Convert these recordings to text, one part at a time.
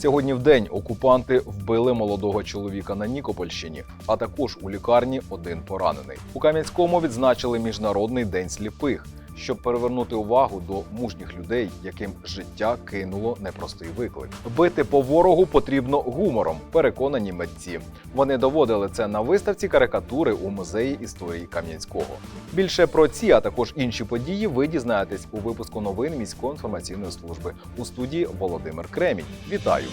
Сьогодні в день окупанти вбили молодого чоловіка на Нікопольщині, а також у лікарні один поранений. У Кам'янському відзначили міжнародний день сліпих, щоб перевернути увагу до мужніх людей, яким життя кинуло непростий виклик. Бити по ворогу потрібно гумором, переконані митці. Вони доводили це на виставці карикатури у музеї історії Кам'янського. Більше про ці, а також інші події, ви дізнаєтесь у випуску новин міської інформаційної служби у студії Володимир Кремінь. Вітаю!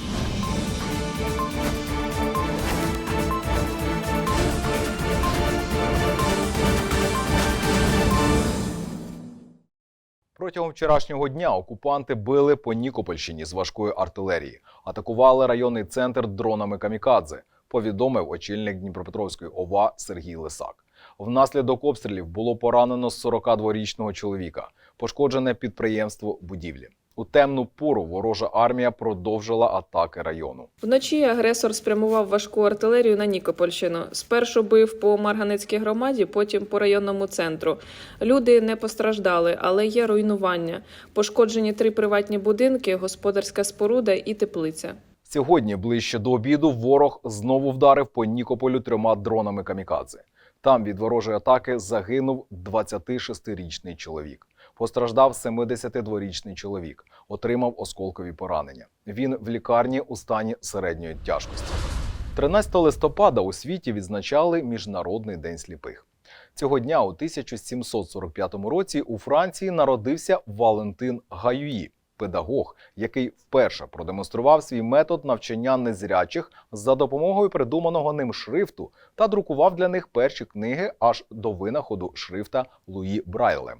Протягом вчорашнього дня окупанти били по Нікопольщині з важкої артилерії, атакували районний центр дронами камікадзе. Повідомив очільник Дніпропетровської ОВА Сергій Лисак. Внаслідок обстрілів було поранено 42-річного чоловіка, пошкоджене підприємство будівлі. У темну пору ворожа армія продовжила атаки району. Вночі агресор спрямував важку артилерію на Нікопольщину. Спершу бив по Марганецькій громаді, потім по районному центру. Люди не постраждали, але є руйнування. Пошкоджені три приватні будинки, господарська споруда і теплиця. Сьогодні, ближче до обіду, ворог знову вдарив по Нікополю трьома дронами камікадзе. Там від ворожої атаки загинув 26-річний чоловік. Постраждав 72-річний чоловік, отримав осколкові поранення. Він в лікарні у стані середньої тяжкості. 13 листопада у світі відзначали Міжнародний день сліпих. Цього дня у 1745 році у Франції народився Валентин Гаюї, педагог, який вперше продемонстрував свій метод навчання незрячих за допомогою придуманого ним шрифту та друкував для них перші книги аж до винаходу шрифта Луї Брайле.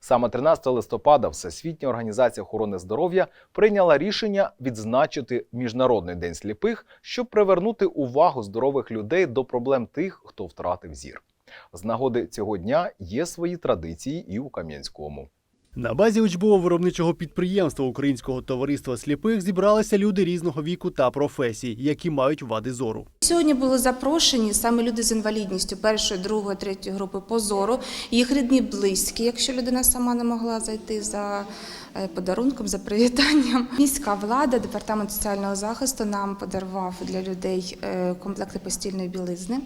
Саме 13 листопада Всесвітня організація охорони здоров'я прийняла рішення відзначити Міжнародний день сліпих, щоб привернути увагу здорових людей до проблем тих, хто втратив зір. З нагоди цього дня є свої традиції і у Кам'янському. На базі учбово-виробничого підприємства Українського товариства сліпих зібралися люди різного віку та професій, які мають вади зору. Сьогодні були запрошені саме люди з інвалідністю першої, другої, третьої групи по зору, їх рідні близькі, якщо людина сама не могла зайти за е, подарунком, за привітанням. Міська влада, департамент соціального захисту нам подарував для людей е, комплекти постільної білизни.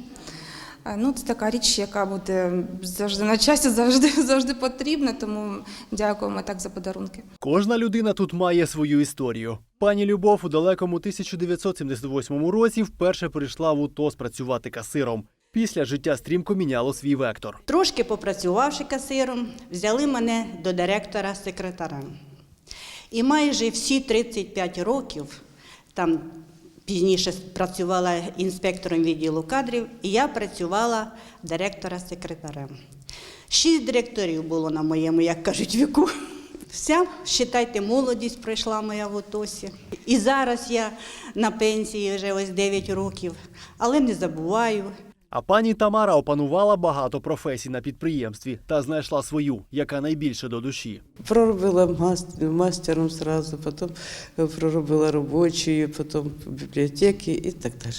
Ну, це така річ, яка буде завжди на часі, завжди завжди потрібна. Тому дякуємо так за подарунки. Кожна людина тут має свою історію. Пані Любов у далекому 1978 році вперше прийшла в УТОС працювати касиром. Після життя стрімко міняло свій вектор. Трошки попрацювавши касиром, взяли мене до директора секретарем. І майже всі 35 років, там пізніше працювала інспектором відділу кадрів, і я працювала директора секретарем. Шість директорів було на моєму, як кажуть, віку. Вся, вважайте, молодість пройшла моя в ОТОСі. І зараз я на пенсії вже ось 9 років, але не забуваю. А пані Тамара опанувала багато професій на підприємстві та знайшла свою, яка найбільше до душі. Проробила мас- мастером сразу, потім проробила робочою, потім бібліотеки і так далі.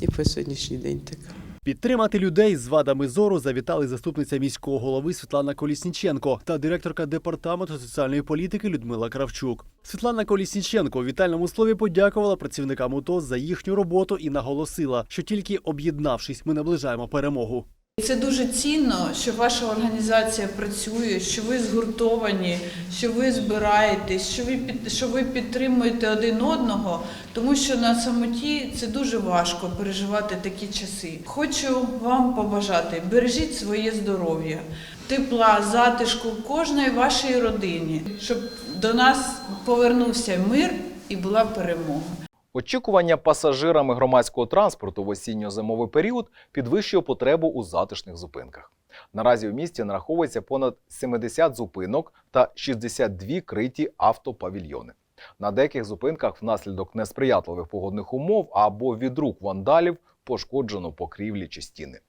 І по сьогоднішній день так. Підтримати людей з вадами зору завітали заступниця міського голови Світлана Колісніченко та директорка департаменту соціальної політики Людмила Кравчук. Світлана Колісніченко у вітальному слові подякувала працівникам УТО за їхню роботу і наголосила, що тільки об'єднавшись, ми наближаємо перемогу. Це дуже цінно, що ваша організація працює, що ви згуртовані, що ви збираєтесь, що ви під що ви підтримуєте один одного, тому що на самоті це дуже важко переживати такі часи. Хочу вам побажати, бережіть своє здоров'я, тепла, затишку кожної вашій родині, щоб до нас повернувся мир і була перемога. Очікування пасажирами громадського транспорту в осінньо-зимовий період підвищує потребу у затишних зупинках. Наразі в місті нараховується понад 70 зупинок та 62 криті автопавільйони. На деяких зупинках внаслідок несприятливих погодних умов або від рук вандалів пошкоджено покрівлі чи стіни.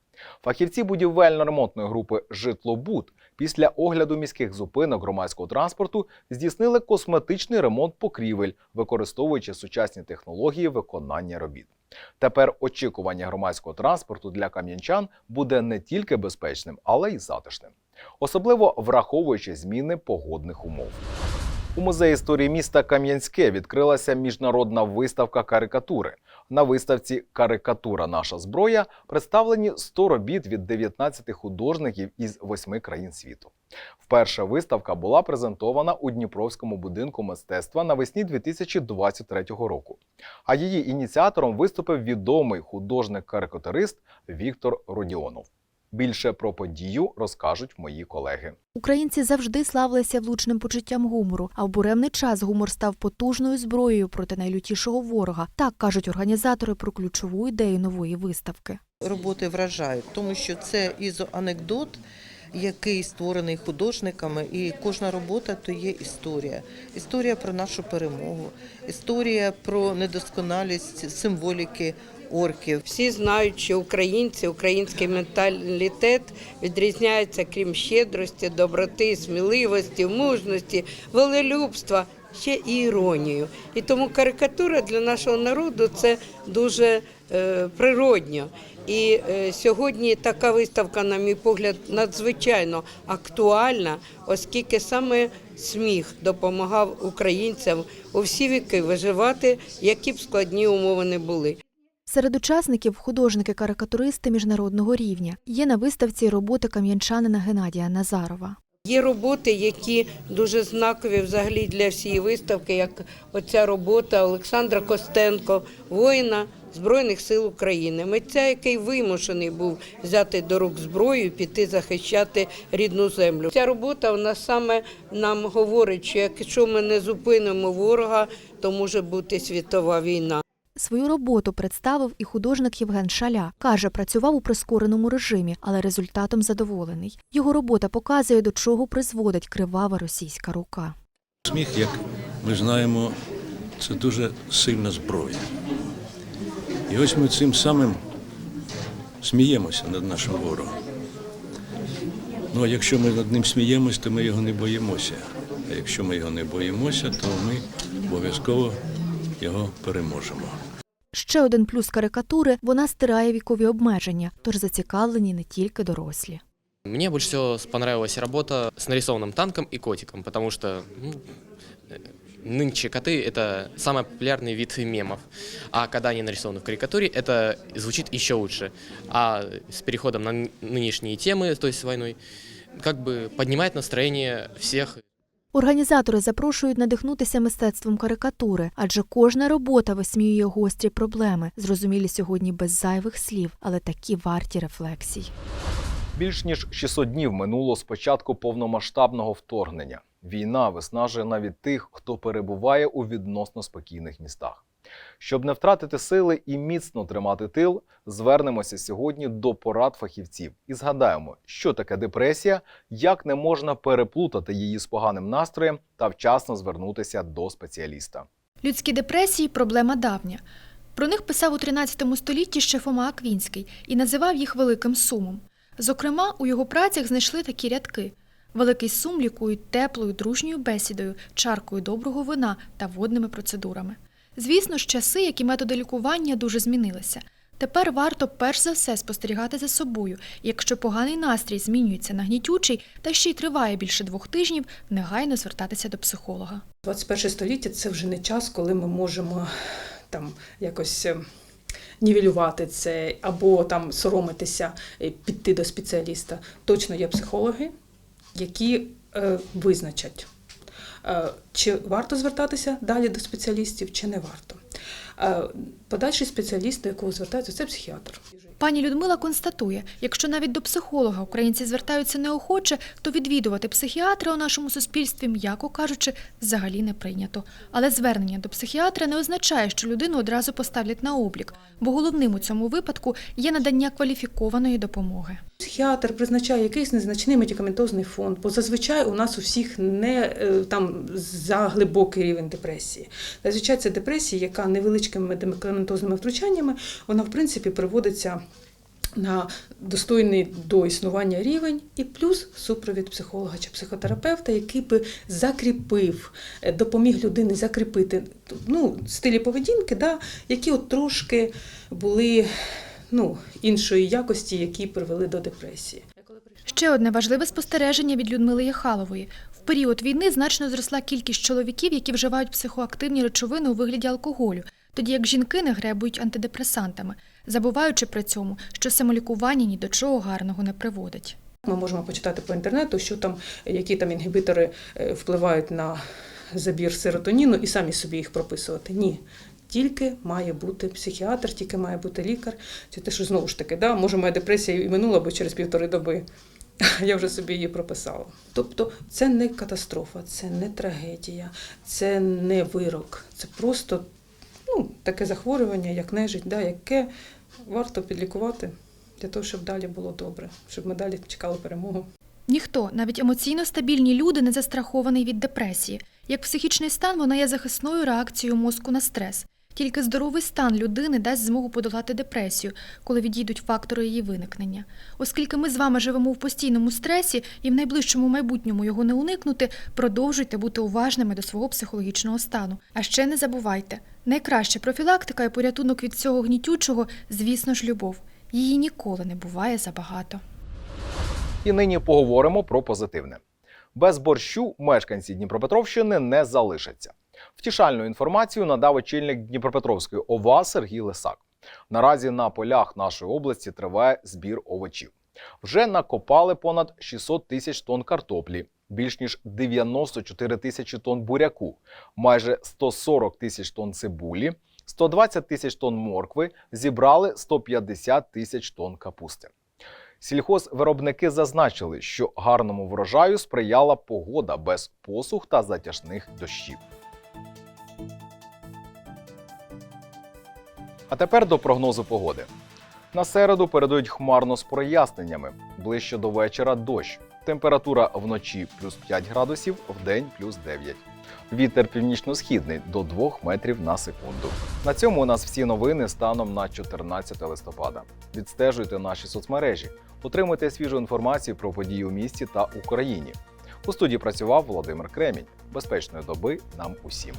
Фахівці будівельно-ремонтної групи Житлобуд після огляду міських зупинок громадського транспорту здійснили косметичний ремонт покрівель, використовуючи сучасні технології виконання робіт. Тепер очікування громадського транспорту для кам'янчан буде не тільки безпечним, але й затишним, особливо враховуючи зміни погодних умов. У музеї історії міста Кам'янське відкрилася міжнародна виставка карикатури. На виставці Карикатура наша зброя представлені 100 робіт від 19 художників із 8 країн світу. Вперше виставка була презентована у Дніпровському будинку мистецтва навесні 2023 року. А її ініціатором виступив відомий художник-карикатурист Віктор Родіонов. Більше про подію розкажуть мої колеги. Українці завжди славилися влучним почуттям гумору, а в буремний час гумор став потужною зброєю проти найлютішого ворога. Так кажуть організатори про ключову ідею нової виставки. роботи вражають, тому що це ізоанекдот, який створений художниками, і кожна робота то є історія. Історія про нашу перемогу, історія про недосконалість символіки орків. Всі знають, що українці, український менталітет відрізняється крім щедрості, доброти, сміливості, мужності, волелюбства, ще і іронію. І тому карикатура для нашого народу це дуже е, природньо. І е, сьогодні така виставка, на мій погляд, надзвичайно актуальна, оскільки саме сміх допомагав українцям у всі віки виживати, які б складні умови не були. Серед учасників художники-карикатуристи міжнародного рівня. Є на виставці роботи кам'янчанина Геннадія Назарова. Є роботи, які дуже знакові взагалі для всієї виставки, як оця робота Олександра Костенко, воїна Збройних сил України. Митця, який вимушений був взяти до рук зброю піти захищати рідну землю. Ця робота вона саме нам говорить, що якщо ми не зупинимо ворога, то може бути світова війна. Свою роботу представив і художник Євген Шаля. Каже, працював у прискореному режимі, але результатом задоволений. Його робота показує, до чого призводить кривава російська рука. Сміх, як ми знаємо, це дуже сильна зброя. І ось ми цим самим сміємося над нашим ворогом. Ну а якщо ми над ним сміємося, то ми його не боїмося. А якщо ми його не боїмося, то ми обов'язково його переможемо. Ще один плюс карикатури вона стирає вікові обмеження, тож зацікавлені не тільки дорослі. Мне больше всего понравилась работа с нарисованным танком и котиком, потому что ну, э, нынче коты — это самый популярный вид мемов. А когда они нарисованы в карикатуре, это звучит еще лучше. А с переходом на ны- нынешние темы, то есть с войной, как бы поднимает настроение всех. Організатори запрошують надихнутися мистецтвом карикатури, адже кожна робота висміює гострі проблеми, зрозумілі сьогодні без зайвих слів, але такі варті рефлексій. Більш ніж 600 днів минуло з початку повномасштабного вторгнення. Війна виснажує навіть тих, хто перебуває у відносно спокійних містах. Щоб не втратити сили і міцно тримати тил, звернемося сьогодні до порад фахівців і згадаємо, що таке депресія, як не можна переплутати її з поганим настроєм та вчасно звернутися до спеціаліста. Людські депресії проблема давня. Про них писав у 13 столітті ще Фома Аквінський і називав їх великим сумом. Зокрема, у його працях знайшли такі рядки: великий сум лікують теплою, дружньою бесідою, чаркою доброго вина та водними процедурами. Звісно ж, часи, як і методи лікування, дуже змінилися. Тепер варто перш за все спостерігати за собою. Якщо поганий настрій змінюється на гнітючий та ще й триває більше двох тижнів, негайно звертатися до психолога. 21 століття це вже не час, коли ми можемо там якось е, нівелювати це або там соромитися, е, піти до спеціаліста. Точно є психологи, які е, визначать, чи варто звертатися далі до спеціалістів, чи не варто. Е, подальший спеціаліст, до якого звертаються, це психіатр. Пані Людмила констатує, якщо навіть до психолога українці звертаються неохоче, то відвідувати психіатра у нашому суспільстві, м'яко кажучи, взагалі не прийнято. Але звернення до психіатра не означає, що людину одразу поставлять на облік, бо головним у цьому випадку є надання кваліфікованої допомоги. Психіатр призначає якийсь незначний медикаментозний фонд, бо зазвичай у нас у всіх не е, там за глибокий рівень депресії. Зазвичай це депресія, яка невеличкими медикаментозними втручаннями, вона в принципі приводиться на достойний до існування рівень, і плюс супровід психолога чи психотерапевта, який би закріпив, е, допоміг людині закріпити ну, стилі поведінки, да, які от трошки були ну, іншої якості, які привели до депресії. Ще одне важливе спостереження від Людмили Єхалової. В період війни значно зросла кількість чоловіків, які вживають психоактивні речовини у вигляді алкоголю, тоді як жінки не гребують антидепресантами, забуваючи при цьому, що самолікування ні до чого гарного не приводить. Ми можемо почитати по інтернету, що там, які там інгібітори е, впливають на забір серотоніну і самі собі їх прописувати. Ні. Тільки має бути психіатр, тільки має бути лікар. Це те, що знову ж таки, да, може, моя депресія і минула би через півтори доби. Я вже собі її прописала. Тобто це не катастрофа, це не трагедія, це не вирок. Це просто ну, таке захворювання, як нежить, да, яке варто підлікувати для того, щоб далі було добре, щоб ми далі чекали перемогу. Ніхто, навіть емоційно стабільні люди, не застрахований від депресії. Як психічний стан, вона є захисною реакцією мозку на стрес. Тільки здоровий стан людини дасть змогу подолати депресію, коли відійдуть фактори її виникнення. Оскільки ми з вами живемо в постійному стресі і в найближчому майбутньому його не уникнути, продовжуйте бути уважними до свого психологічного стану. А ще не забувайте: найкраща профілактика і порятунок від цього гнітючого, звісно ж, любов. Її ніколи не буває забагато. І нині поговоримо про позитивне. Без борщу мешканці Дніпропетровщини не залишаться. Втішальну інформацію надав очільник Дніпропетровської ОВА Сергій Лисак. Наразі на полях нашої області триває збір овочів. Вже накопали понад 600 тисяч тонн картоплі, більш ніж 94 тисячі тонн буряку, майже 140 тисяч тонн цибулі, 120 тисяч тонн моркви, зібрали 150 тисяч тонн капусти. Сільхозвиробники зазначили, що гарному врожаю сприяла погода без посух та затяжних дощів. А тепер до прогнозу погоди. На середу передають хмарно з проясненнями. Ближче до вечора дощ. Температура вночі плюс 5 градусів, вдень плюс 9. Вітер північно-східний до 2 метрів на секунду. На цьому у нас всі новини станом на 14 листопада. Відстежуйте наші соцмережі, отримуйте свіжу інформацію про події у місті та Україні. У студії працював Володимир Кремінь. Безпечної доби нам усім.